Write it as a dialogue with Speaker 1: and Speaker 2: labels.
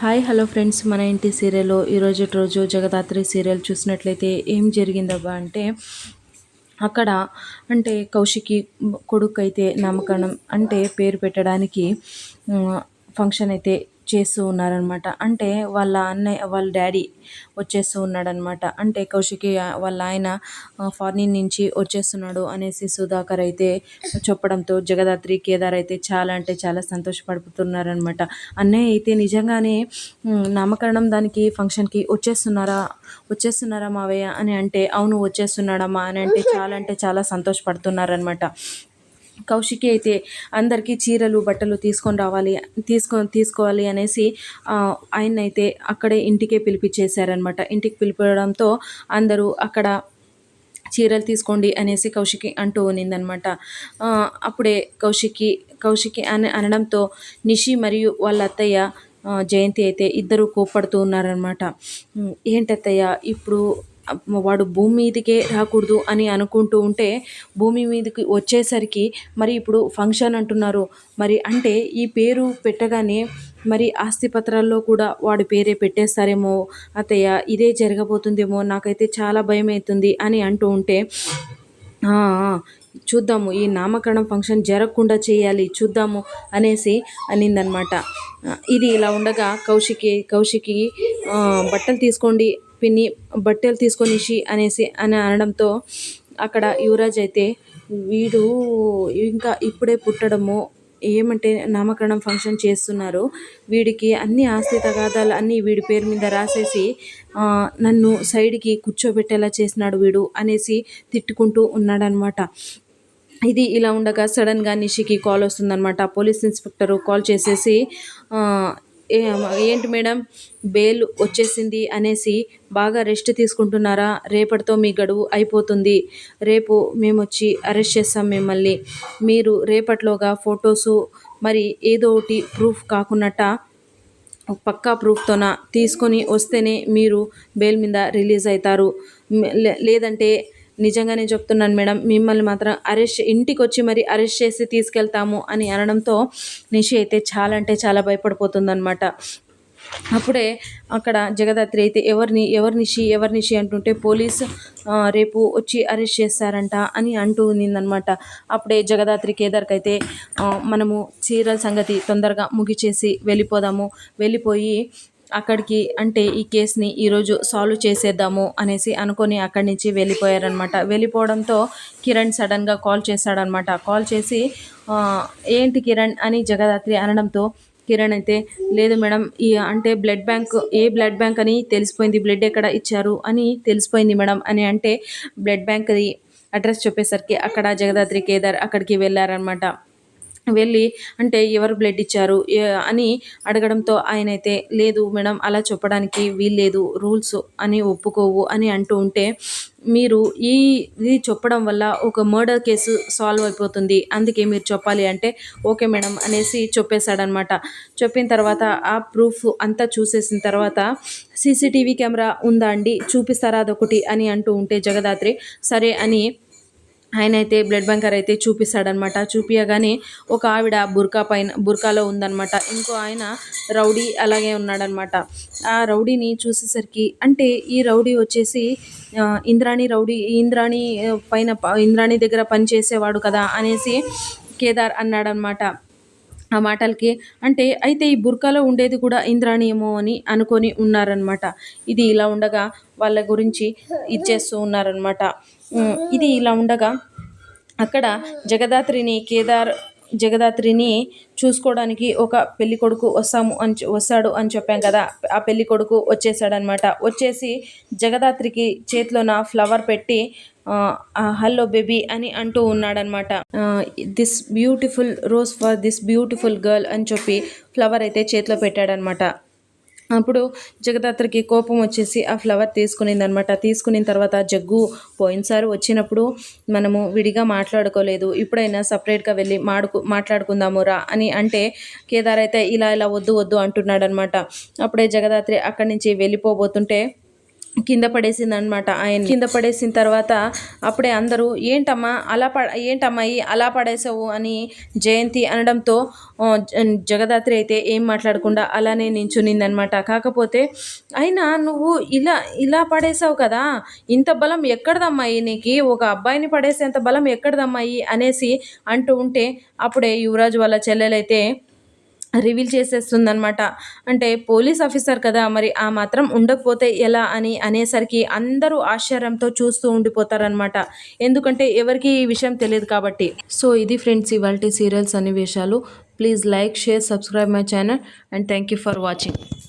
Speaker 1: Hi hello friends. మన ఇంటి సీరియల్లో ఈరోజు రోజు జగదాత్రి సీరియల్ చూసినట్లయితే ఏం జరిగిందబ్బా అంటే అక్కడ అంటే కౌశికి కొడుకు అయితే నామకరణం అంటే పేరు పెట్టడానికి ఫంక్షన్ అయితే చేస్తూ ఉన్నారనమాట. అంటే వాళ్ళ అన్నయ్య వాళ్ళ డాడీ వచ్చేస్తూ ఉన్నాడనమాట. అంటే కౌశికి వాళ్ళ ఆయన ఫారిన్ నుంచి వచ్చేస్తున్నాడు అనేసి సుధాకర్ అయితే చెప్పడంతో జగదాత్రి కేదార్ అయితే చాలా అంటే చాలా సంతోషపడుతున్నారనమాట. అన్నయ్య అయితే నిజంగానే నామకరణం దానికి ఫంక్షన్కి వచ్చేస్తున్నారా వచ్చేస్తున్నారా మావయ్య? అని అంటే అవును వచ్చేస్తున్నాడమ్మా అని అంటే చాలా అంటే చాలా సంతోషపడుతున్నారనమాట. కౌశికి అయితే అందరికీ చీరలు బట్టలు తీసుకొని రావాలి తీసుకొని తీసుకోవాలి అనేసి ఆయన అయితే అక్కడే ఇంటికే పిలిపించేశారనమాట ఇంటికి పిలిపడంతో అందరూ అక్కడ చీరలు తీసుకోండి అనేసి కౌశికి అంటూ ఉన్నిందనమాట అప్పుడే కౌశికి కౌశికి అని అనడంతో నిషి మరియు వాళ్ళ అత్తయ్య జయంతి అయితే ఇద్దరు కోప్పడుతూ ఉన్నారనమాట ఏంటత్తయ్య ఇప్పుడు వాడు భూమి మీదకే రాకూడదు అని అనుకుంటూ ఉంటే భూమి మీదకి వచ్చేసరికి మరి ఇప్పుడు ఫంక్షన్ అంటున్నారు. మరి అంటే ఈ పేరు పెట్టగానే మరి ఆస్తి పత్రాల్లో కూడా వాడి పేరే పెట్టేస్తారేమో అత్తయ్య ఇదే జరగబోతుందేమో నాకైతే చాలా భయం అవుతుంది అని అంటూ ఉంటే చూద్దాము ఈ నామకరణం ఫంక్షన్ జరగకుండా చేయాలి చూద్దాము అనేసి అనిందనమాట. ఇది ఇలా ఉండగా కౌశికి కౌశికి బట్టలు తీసుకోండి పిన్ని బట్టలు తీసుకొనిసి అనేసి అని అనడంతో అక్కడ యువరాజ్ అయితే వీడు ఇంకా ఇప్పుడే పుట్టడము ఏమంటే నామకరణం ఫంక్షన్ చేస్తున్నారు. వీడికి అన్ని ఆస్తి తగాదాలు అన్నీ వీడి పేరు మీద రాసేసి నన్ను సైడ్కి కూర్చోబెట్టేలా చేసినాడు వీడు అనేసి తిట్టుకుంటూ ఉన్నాడనమాట ఇది ఇలా ఉండగా సడన్గా నిషికి కాల్ వస్తుందన్నమాట. పోలీస్ ఇన్స్పెక్టరు కాల్ చేసేసి ఏంటి మేడం? బెయిల్ వచ్చేసింది అనేసి బాగా రెస్ట్ తీసుకుంటున్నారా? రేపటితో మీ గడువు అయిపోతుంది. రేపు మేము వచ్చి అరెస్ట్ చేస్తాం మిమ్మల్ని. మీరు రేపట్లోగా ఫొటోసు మరి ఏదో ఒకటి ప్రూఫ్ కాకున్నట్ట పక్కా ప్రూఫ్తోన తీసుకొని వస్తేనే మీరు బెయిల్ మీద రిలీజ్ అవుతారు. లేదంటే నిజంగానే చెప్తున్నాను మేడం మిమ్మల్ని మాత్రం అరెస్ట్ ఇంటికి వచ్చి మరి అరెస్ట్ చేసి తీసుకెళ్తాము అని అనడంతో నిషి అయితే చాలా అంటే చాలా భయపడిపోతుందన్నమాట. అప్పుడే అక్కడ జగదాత్రి అయితే ఎవరిని ఎవరి నిషి అంటుంటే పోలీస్ రేపు వచ్చి అరెస్ట్ చేస్తారంట అని అంటూ ఉన్నిందనమాట అప్పుడే జగదాత్రి కేదార్కి అయితే మనము చీరల సంగతి తొందరగా ముగిచేసి వెళ్ళిపోదాము. వెళ్ళిపోయి అక్కడికి అంటే ఈ కేసుని ఈరోజు సాల్వ్ చేసేద్దాము అనేసి అనుకొని అక్కడి నుంచి వెళ్ళిపోయారనమాట వెళ్ళిపోవడంతో కిరణ్ సడన్గా కాల్ చేశాడనమాట కాల్ చేసి ఏంటి కిరణ్? అని జగదాత్రి అనడంతో కిరణ్ అయితే లేదు మేడం ఈ అంటే బ్లడ్ బ్యాంక్ ఏ బ్లడ్ బ్యాంక్ అని తెలిసిపోయింది బ్లడ్ ఎక్కడ ఇచ్చారు? అని తెలిసిపోయింది మేడం. అని అంటే బ్లడ్ బ్యాంక్ది అడ్రస్ చెప్పేసరికి అక్కడ జగదాత్రి కేదార్ అక్కడికి వెళ్ళారనమాట వెళ్ళి అంటే ఎవరు బ్లడ్ ఇచ్చారు? అని అడగడంతో ఆయన అయితే లేదు మేడం అలా చెప్పడానికి వీల్లేదు రూల్స్ అని ఒప్పుకోవు అని అంటూ ఉంటే మీరు ఈ ఇది చెప్పడం వల్ల ఒక మర్డర్ కేసు సాల్వ్ అయిపోతుంది అందుకే మీరు చెప్పాలి అంటే ఓకే మేడం అనేసి చెప్పేశాడనమాట. చెప్పిన తర్వాత ఆ ప్రూఫ్ అంతా చూసేసిన తర్వాత సీసీటీవీ కెమెరా ఉందా అండి? చూపిస్తారా అదొకటి అని అంటూ ఉంటే జగదాత్రి సరే అని ఆయన అయితే బ్లడ్ బ్యాంకర్ అయితే చూపిస్తాడనమాట చూపించగానే ఒక ఆవిడ బుర్కా పైన బుర్కాలో ఉందనమాట ఇంకో ఆయన రౌడీ అలాగే ఉన్నాడనమాట ఆ రౌడీని చూసేసరికి అంటే ఈ రౌడీ వచ్చేసి ఇంద్రాణి రౌడీ ఇంద్రాణి పైన ఇంద్రాణి దగ్గర పనిచేసేవాడు కదా అనేసి కేదార్ అన్నాడనమాట ఆ మాటలకి అంటే అయితే ఈ బుర్కాలో ఉండేది కూడా ఇంద్రాణి ఏమో అని అనుకొని ఉన్నారనమాట ఇది ఇలా ఉండగా వాళ్ళ గురించి ఇచ్చేస్తూ ఉన్నారనమాట ఇది ఇలా ఉండగా అక్కడ జగదాత్రిని కేదార్ జగదాత్రిని చూసుకోవడానికి ఒక పెళ్ళి కొడుకు వస్తాము అని వస్తాడు అని చెప్పాం కదా. ఆ పెళ్ళి కొడుకు వచ్చేసాడనమాట వచ్చేసి జగదాత్రికి చేతిలోన ఫ్లవర్ పెట్టి హలో బేబీ అని అంటూ ఉన్నాడనమాట this beautiful rose for this beautiful girl అని చెప్పి ఫ్లవర్ అయితే చేతిలో పెట్టాడనమాట అప్పుడు జగదాత్రికి కోపం వచ్చేసి ఆ ఫ్లవర్ తీసుకునిందనమాట తీసుకున్న తర్వాత జగ్గు పోయినసారి వచ్చినప్పుడు మనము విడిగా మాట్లాడుకోలేదు. ఇప్పుడైనా సపరేట్గా వెళ్ళి మాడుకు మాట్లాడుకుందాము రా అని అంటే కేదార్ అయితే ఇలా ఇలా వద్దు వద్దు అంటున్నాడు అనమాట అప్పుడే జగదాత్రి అక్కడి నుంచి వెళ్ళిపోబోతుంటే కింద పడేసిందనమాట ఆయన. కింద పడేసిన తర్వాత అప్పుడే అందరూ ఏంటమ్మా అలా పడ ఏంటమ్మాయి అలా పడేసావు అని జయంతి అనడంతో జ- జగదాత్రి అయితే ఏం మాట్లాడకుండా అలానే నించునిందనమాట కాకపోతే అయినా నువ్వు ఇలా ఇలా పడేసావు కదా ఇంత బలం ఎక్కడదమ్మాయి నీకు? ఒక అబ్బాయిని పడేసేంత బలం ఎక్కడదమ్మాయి అనేసి అంటూ ఉంటే అప్పుడే యువరాజు వాళ్ళ చెల్లెలైతే రివీల్ చేసేస్తుందనమాట అంటే పోలీస్ ఆఫీసర్ కదా మరి ఆ మాత్రం ఉండకపోతే ఎలా అని అనేసరికి అందరూ ఆశ్చర్యంతో చూస్తూ ఉండిపోతారనమాట ఎందుకంటే ఎవరికి ఈ విషయం తెలియదు కాబట్టి. సో ఇది ఫ్రెండ్స్ ఇవాళ సీరియల్ సన్నివేశాలు. Please like share subscribe my channel and thank you for watching.